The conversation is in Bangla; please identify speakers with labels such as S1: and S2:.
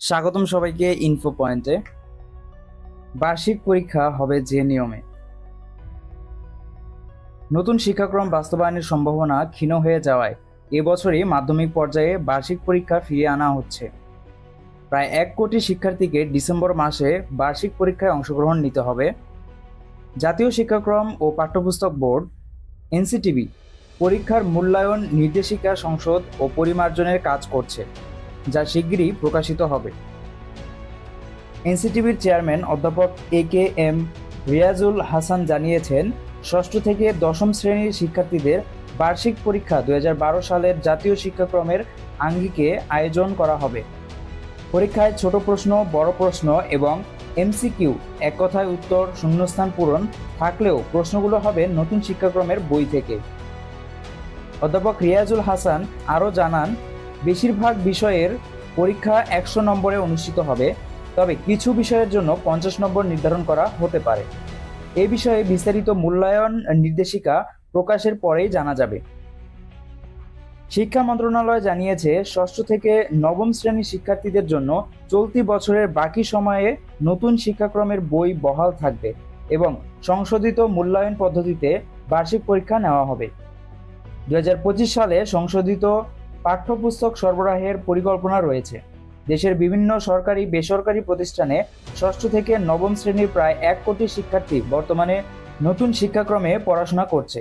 S1: স্বাগতম সবাইকে ইনফো পয়েন্টে বার্ষিক পরীক্ষা হবে যে নিয়মে। নতুন শিক্ষাক্রম বাস্তবায়নের সম্ভাবনা ক্ষীণ হয়ে যাওয়ায় এবছরই মাধ্যমিক পর্যায়ে বার্ষিক পরীক্ষা ফিরিয়ে আনা হচ্ছে। প্রায় এক কোটি শিক্ষার্থীকে ডিসেম্বর মাসে বার্ষিক পরীক্ষায় অংশগ্রহণ নিতে হবে। জাতীয় শিক্ষাক্রম ও পাঠ্যপুস্তক বোর্ড এনসিটিভি পরীক্ষার মূল্যায়ন, নির্দেশিকা সংসদ ও পরিমার্জনের কাজ করছে। যা শিগগিরই প্রকাশিত হবে। এনসিটিভির চেয়ারম্যান অধ্যাপক A K M Riazul Hasan জানিয়েছেন, ষষ্ঠ থেকে দশম শ্রেণির শিক্ষার্থীদের বার্ষিক পরীক্ষা দুই হাজার বারো সালের জাতীয় শিক্ষাক্রমের আঙ্গিকে আয়োজন করা হবে। পরীক্ষায় ছোট প্রশ্ন, বড় প্রশ্ন এবং এমসিকিউ এক কথায় উত্তর শূন্যস্থান পূরণ থাকলেও প্রশ্নগুলো হবে নতুন শিক্ষাক্রমের বই থেকে। অধ্যাপক রিয়াজুল হাসান আরও জানান বেশিরভাগ বিষয়ের পরীক্ষা একশো নম্বরে অনুষ্ঠিত হবে, তবে কিছু বিষয়ের জন্য পঞ্চাশ নম্বর নির্ধারণ করা হতে পারে। এ বিষয়ে বিস্তারিত মূল্যায়ন নির্দেশিকা প্রকাশের পরেই জানা যাবে। শিক্ষা মন্ত্রণালয় জানিয়েছে, ষষ্ঠ থেকে নবম শ্রেণির শিক্ষার্থীদের জন্য চলতি বছরের বাকি সময়ে নতুন শিক্ষাক্রমের বই বহাল থাকবে এবং সংশোধিত মূল্যায়ন পদ্ধতিতে বার্ষিক পরীক্ষা নেওয়া হবে। দুহাজার পঁচিশ সালে সংশোধিত পাঠ্যপুস্তক সরবরাহের পরিকল্পনা রয়েছে। দেশের বিভিন্ন সরকারি, বেসরকারি প্রতিষ্ঠানে ষষ্ঠ থেকে নবম শ্রেণির প্রায় এক কোটি শিক্ষার্থী বর্তমানে নতুন শিক্ষাক্রমে পড়াশোনা করছে।